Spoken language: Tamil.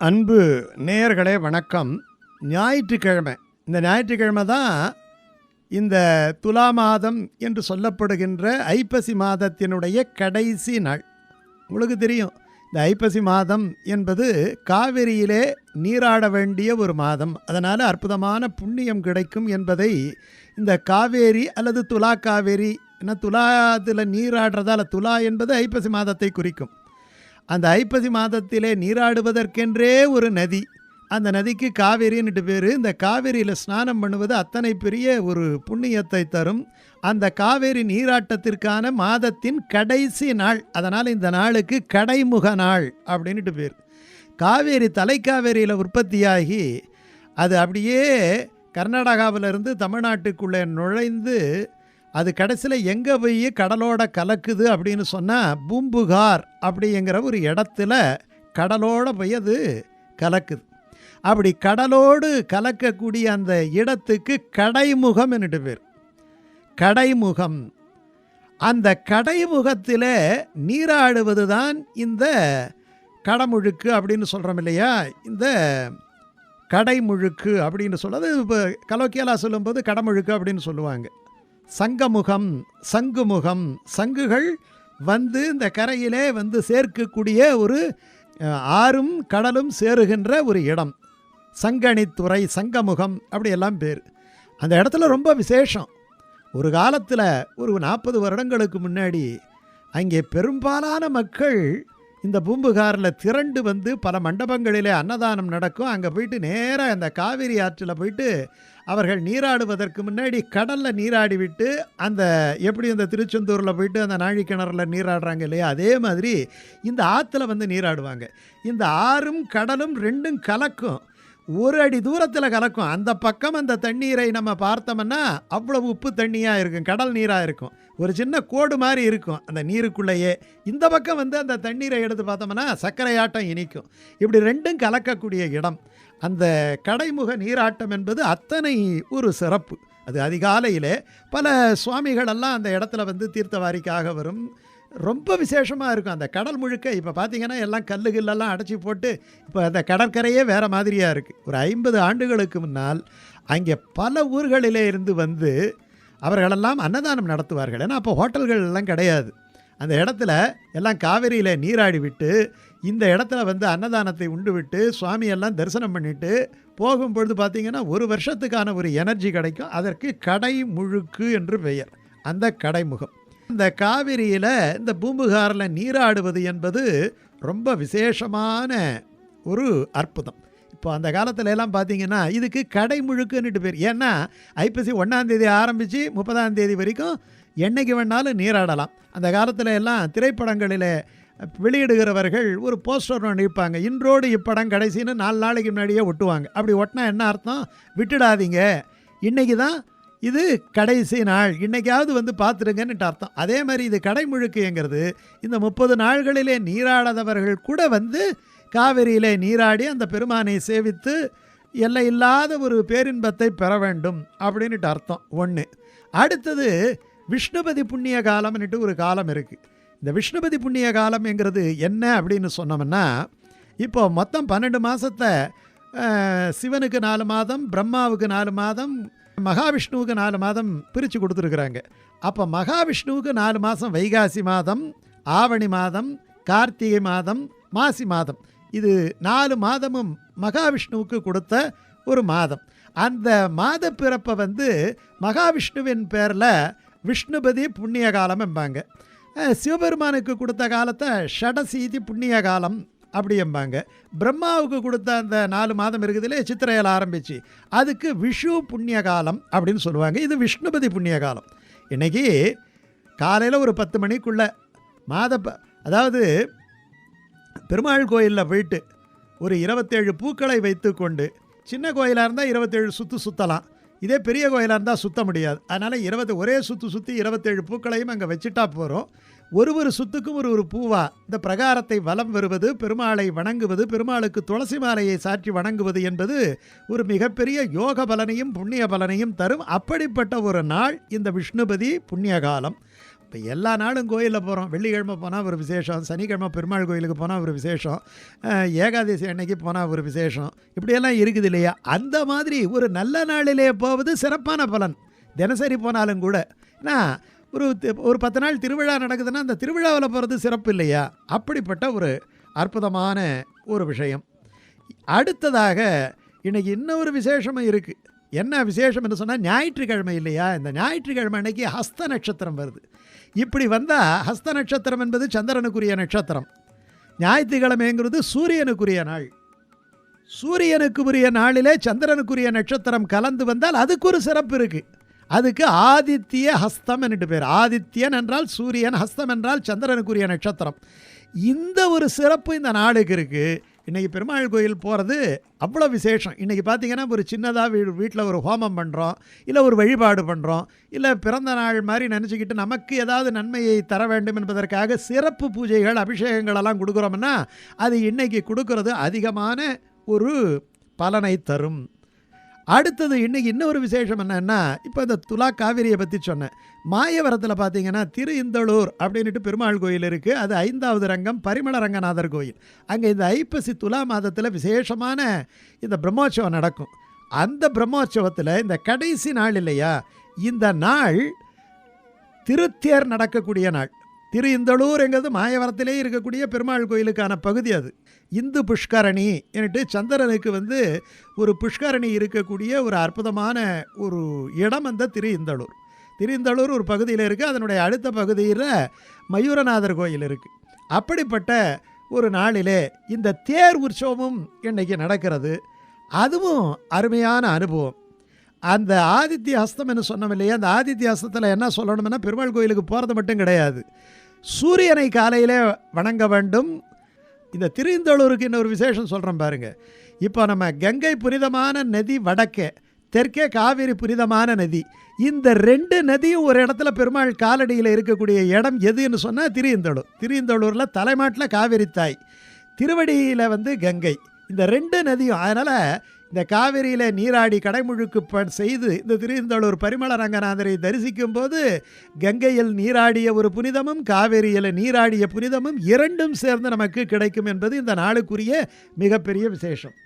அன்பு நேயர்களே வணக்கம். ஞாயிற்றுக்கிழமை. இந்த ஞாயிற்றுக்கிழமை தான் இந்த துலா மாதம் என்று சொல்லப்படுகின்ற ஐப்பசி மாதத்தினுடைய கடைசி நாள். உங்களுக்கு தெரியும் இந்த ஐப்பசி மாதம் என்பது காவிரியிலே நீராட வேண்டிய ஒரு மாதம். அதனால் அற்புதமான புண்ணியம் கிடைக்கும் என்பதை இந்த காவேரி அல்லது துலா காவேரி ஏன்னா துலாத்தில் நீராடுறதால துலா என்பது ஐப்பசி மாதத்தை குறிக்கும். அந்த ஐப்பசி மாதத்திலே நீராடுவதற்கென்றே ஒரு நதி. அந்த நதிக்கு காவேரின்னுட்டு பேர். இந்த காவேரியில் ஸ்நானம் பண்ணுவது அத்தனை பெரிய ஒரு புண்ணியத்தை தரும். அந்த காவேரி நீராட்டத்திற்கான மாதத்தின் கடைசி நாள். அதனால் இந்த நாளுக்கு கடைமுக நாள் அப்படின்னுட்டு பேர். காவேரி தலைக்காவேரியில் உற்பத்தியாகி அது அப்படியே கர்நாடகாவிலிருந்து தமிழ்நாட்டுக்குள்ளே நுழைந்து அது கடைசியில் எங்கே போய் கடலோட கலக்குது அப்படின்னு சொன்னால் பூம்புகார் அப்படிங்கிற ஒரு இடத்துல கடலோட போய் அது கலக்குது. அப்படி கடலோடு கலக்கக்கூடிய அந்த இடத்துக்கு கடைமுகம் என்னட்டு பேர். கடைமுகம். அந்த கடைமுகத்தில் நீராடுவது தான் இந்த கடமுழுக்கு அப்படின்னு சொல்கிறோம் இல்லையா? இந்த கடைமுழுக்கு அப்படின்னு சொல்றது இப்போ கலோக்கியலாக சொல்லும்போது கடமுழுக்கு அப்படின்னு சொல்லுவாங்க. சங்கமுகம் சங்குமுகம் சங்குகள் வந்து இந்த கரையிலே வந்து சேர்க்கக்கூடிய ஒரு ஆறும் கடலும் சேருகின்ற ஒரு இடம். சங்கணித்துறை சங்கமுகம் அப்படி எல்லாம் பேர். அந்த இடத்துல ரொம்ப விசேஷம். ஒரு காலத்தில் ஒரு நாற்பது வருடங்களுக்கு முன்னாடி அங்கே பெரும்பாலான மக்கள் இந்த பூம்புகாரில் திரண்டு வந்து பல மண்டபங்களிலே அன்னதானம் நடக்கும். அங்கே போயிட்டு நேராக அந்த காவிரி ஆற்றில் போயிட்டு அவர்கள் நீராடுவதற்கு முன்னாடி கடலில் நீராடி விட்டு அந்த எப்படி இந்த திருச்செந்தூரில் போயிட்டு அந்த நாழிக்கிணறுல நீராடுறாங்க இல்லையா? அதே மாதிரி இந்த ஆற்றுல வந்து நீராடுவாங்க. இந்த ஆறும் கடலும் ரெண்டும் கலக்கும். ஒரு அடி தூரத்தில் கலக்கும். அந்த பக்கம் அந்த தண்ணீரை நம்ம பார்த்தோம்னா அவ்வளவு உப்பு தண்ணியாக இருக்கும் கடல் நீராக இருக்கும். ஒரு சின்ன கோடு மாதிரி இருக்கும் அந்த நீருக்குள்ளேயே. இந்த பக்கம் வந்து அந்த தண்ணீரை எடுத்து பார்த்தோம்னா சர்க்கரையாட்டம் இனிக்கும். இப்படி ரெண்டும் கலக்கக்கூடிய இடம். அந்த கடைமுக நீராட்டம் என்பது அத்தனை ஒரு சிறப்பு. அது அதிகாலையிலே பல சுவாமிகளெல்லாம் அந்த இடத்துல வந்து தீர்த்தவாரிக்காக வரும். ரொம்ப விசேஷமாக இருக்கும் அந்த கடல் முழுக்க. இப்போ பார்த்தீங்கன்னா எல்லாம் கல்லு கில்லெல்லாம் அடைச்சி போட்டு இப்போ அந்த கடற்கரையே வேறு மாதிரியாக இருக்குது ஒரு ஐம்பது ஆண்டுகளுக்கு முன்னால் அங்கே பல ஊர்களிலே இருந்து வந்து அவர்களெல்லாம் அன்னதானம் நடத்துவார்கள். ஏன்னா அப்போ ஹோட்டல்கள் எல்லாம் கிடையாது. அந்த இடத்துல எல்லாம் காவிரியில் நீராடி விட்டு இந்த இடத்துல வந்து அன்னதானத்தை உண்டு விட்டு சுவாமியெல்லாம் தரிசனம் பண்ணிவிட்டு போகும்பொழுது பார்த்திங்கன்னா ஒரு வருஷத்துக்கான ஒரு எனர்ஜி கிடைக்கும். அதற்கு கடை முழுக்கு என்று பெயர். அந்த கடைமுகம். இந்த காவிரியில் இந்த பூம்புகாரில் நீராடுவது என்பது ரொம்ப விசேஷமான ஒரு அற்புதம். இப்போ அந்த காலத்துல எல்லாம் பார்த்தீங்கன்னா இதுக்கு கடை முழுக்குன்னுட்டு பேர். ஏன்னா ஐப்பசி ஒன்றாந்தேதி ஆரம்பித்து முப்பதாம் தேதி வரைக்கும் என்னைக்கு வேணாலும் நீராடலாம். அந்த காலத்தில் எல்லாம் திரைப்படங்களில் வெளியிடுகிறவர்கள் ஒரு போஸ்டர் ஒன்று நிற்பாங்க இன்றோடு இப்படம் கடைசின்னு நாலு நாளைக்கு முன்னாடியே ஒட்டுவாங்க. அப்படி ஒட்டினா என்ன அர்த்தம்? விட்டுடாதீங்க. இன்றைக்கி தான் இது கடைசி நாள். இன்னைக்காவது வந்து பார்த்துருங்கன்னுட்டு அர்த்தம். அதே மாதிரி இது கடைமுழுக்குங்கிறது இந்த முப்பது நாள்களிலே நீராடாதவர்கள் கூட வந்து காவிரியிலே நீராடி அந்த பெருமானை சேவித்து எல்லை இல்லாத ஒரு பேரின்பத்தை பெற வேண்டும் அப்படின்ட்டு அர்த்தம். ஒன்று அடுத்தது விஷ்ணுபதி புண்ணிய காலம்னுட்டு ஒரு காலம் இருக்குது இந்த விஷ்ணுபதி புண்ணிய காலம்ங்கிறது என்ன அப்படின்னு சொன்னோம்னா இப்போ மொத்தம் பன்னெண்டு மாதத்தை சிவனுக்கு நாலு மாதம் பிரம்மாவுக்கு நாலு மாதம் மகாவிஷ்ணுவுக்கு நாலு மாதம் பிரித்து கொடுத்துருக்குறாங்க. அப்போ மகாவிஷ்ணுவுக்கு நாலு மாதம் வைகாசி மாதம் ஆவணி மாதம் கார்த்திகை மாதம் மாசி மாதம். இது நாலு மாதமும் மகாவிஷ்ணுவுக்கு கொடுத்த ஒரு மாதம். அந்த மாத பிறப்பை வந்து மகாவிஷ்ணுவின் பேரில் விஷ்ணுபதி புண்ணிய காலம் என்பாங்க சிவபெருமானுக்கு கொடுத்த காலத்தை ஷடசீதி புண்ணிய காலம் அப்படி எம்பாங்க பிரம்மாவுக்கு கொடுத்த அந்த நாலு மாதம் இருக்குதுலே சித்திரையில் ஆரம்பிச்சு. அதுக்கு விஷு புண்ணிய காலம் அப்படின்னு சொல்லுவாங்க. இது விஷ்ணுபதி புண்ணிய காலம். இன்னைக்கு காலையில் ஒரு பத்து மணிக்குள்ள மாத அதாவது பெருமாள் கோயிலில் போயிட்டு ஒரு இருபத்தேழு பூக்களை வைத்துக்கொண்டு சின்ன கோயிலாக இருந்தால் இருபத்தேழு சுற்று சுற்றலாம் இதே பெரிய கோயிலாக இருந்தால் சுத்த முடியாது. அதனால் இருபது ஒரே சுற்று சுற்றி இருபத்தேழு பூக்களையும் அங்கே வச்சுட்டா போகிறோம் ஒரு ஒரு சுத்துக்கும் ஒரு ஒரு பூவா இந்த பிரகாரத்தை வலம் வருவது பெருமாளை வணங்குவது பெருமாளுக்கு துளசி மாலையை சாற்றி வணங்குவது என்பது ஒரு மிகப்பெரிய யோக பலனையும் புண்ணிய பலனையும் தரும். அப்படிப்பட்ட ஒரு நாள் இந்த விஷ்ணுபதி புண்ணிய காலம் இப்போ எல்லா நாளும் கோயிலில் போகிறோம். வெள்ளிக்கிழமை போனால் ஒரு விசேஷம் சனிக்கிழமை பெருமாள் கோயிலுக்கு போனால் ஒரு விசேஷம் ஏகாதசி அன்னைக்கு போனால் ஒரு விசேஷம். இப்படியெல்லாம் இருக்குது இல்லையா? அந்த மாதிரி ஒரு நல்ல நாளிலே போவது சிறப்பான பலன். தினசரி போனாலும் கூட. ஏன்னா ஒரு ஒரு பத்து நாள் திருவிழா நடக்குதுன்னா அந்த திருவிழாவில் போகிறது சிறப்பு இல்லையா? அப்படிப்பட்ட ஒரு அற்புதமான ஒரு விஷயம். அடுத்ததாக இன்றைக்கி இன்னொரு விசேஷமும் இருக்குது. என்ன விசேஷம் என்று சொன்னால் ஞாயிற்றுக்கிழமை இல்லையா? இந்த ஞாயிற்றுக்கிழமை அன்னைக்கு ஹஸ்த நட்சத்திரம் வருது. இப்படி வந்தால் ஹஸ்த நட்சத்திரம் என்பது சந்திரனுக்குரிய நட்சத்திரம். ஞாயிற்றுக்கிழமைங்கிறது சூரியனுக்குரிய நாள். சூரியனுக்கு உரிய நாளிலே சந்திரனுக்குரிய நட்சத்திரம் கலந்து வந்தால் அதுக்கு ஒரு சிறப்பு இருக்குது அதுக்கு ஆதித்ய ஹஸ்தம் என்று பேர். ஆதித்யன் என்றால் சூரியன் ஹஸ்தம் என்றால் சந்திரனுக்குரிய நட்சத்திரம். இந்த ஒரு சிறப்பு இந்த நாளுக்கு இருக்குது இன்றைக்கி பெருமாள் கோயில் போகிறது அவ்வளோ விசேஷம். இன்றைக்கி பார்த்திங்கன்னா ஒரு சின்னதாக வீ வீட்டில் ஒரு ஹோமம் பண்ணுறோம் இல்லை ஒரு வழிபாடு பண்ணுறோம் இல்லை பிறந்த நாள் மாதிரி நினச்சிக்கிட்டு நமக்கு ஏதாவது நன்மையை தர வேண்டும் என்பதற்காக சிறப்பு பூஜைகள் அபிஷேகங்கள் எல்லாம் கொடுக்குறோம்னா அது இன்றைக்கி கொடுக்கறது அதிகமான ஒரு பலனை தரும். அடுத்தது இன்னைக்கு இன்னொரு விசேஷம் என்னன்னா இப்போ இந்த துலா காவிரியை பற்றி சொன்னேன். மாயவரத்தில் பார்த்தீங்கன்னா திரு இந்தளூர் அப்படின்ட்டு பெருமாள் கோயில் இருக்குது அது ஐந்தாவது ரங்கம் பரிமள ரங்கநாதர் கோயில். அங்கே இந்த ஐப்பசி துலா மாதத்தில் விசேஷமான இந்த பிரம்மோற்சவம் நடக்கும். அந்த பிரம்மோற்சவத்தில் இந்த கடைசி நாள் இல்லையா? இந்த நாள் திருத்தேர் நடக்கக்கூடிய நாள். திரு இந்தளூர்ங்கிறது மாயவரத்திலே இருக்கக்கூடிய பெருமாள் கோயிலுக்கான பகுதி அது. இந்து புஷ்கரணி என்னட்டு சந்திரனுக்கு வந்து ஒரு புஷ்கரணி இருக்கக்கூடிய ஒரு அற்புதமான ஒரு இடம் அந்த திரு இந்தளூர் திரு இந்தளூர் ஒரு பகுதியில் இருக்குது அதனுடைய அடுத்த பகுதியில் மயூரநாதர் கோயில் இருக்குது அப்படிப்பட்ட ஒரு நாளிலே இந்த தேர் உற்சவமும் இன்றைக்கி நடக்கிறது அதுவும் அருமையான அனுபவம். அந்த ஆதித்ய ஹஸ்தம் என்ன சொன்னோம் இல்லையா அந்த ஆதித்ய ஹஸ்தத்தில் என்ன சொல்லணும்னா பெருமாள் கோயிலுக்கு போகிறது மட்டும் கிடையாது. சூரியனை காலையிலே வணங்க வேண்டும். இந்த திருந்தளூருக்கு இன்னொரு விசேஷம் சொல்கிறேன் பாருங்கள் இப்போ நம்ம கங்கை புனிதமான நதி வடக்கே தெற்கே காவிரி புனிதமான நதி. இந்த ரெண்டு நதியும் ஒரு இடத்துல பெருமாள் காலடியில் இருக்கக்கூடிய இடம் எதுன்னு சொன்னால் திருந்தளூர். திருந்தளூரில் தலைமாட்டில் காவிரி தாய். திருவடியில் வந்து கங்கை. இந்த ரெண்டு நதியும் அதனால் இந்த காவிரியில் நீராடி கடைமுழுக்கு ப செய்து இந்த திருந்தளூர் பரிமள ரங்கநாதரை தரிசிக்கும் போது கங்கையில் நீராடிய ஒரு புனிதமும் காவேரியில் நீராடிய புனிதமும் இரண்டும் சேர்ந்து நமக்கு கிடைக்கும் என்பது இந்த நாளுக்குரிய மிகப்பெரிய விசேஷம்.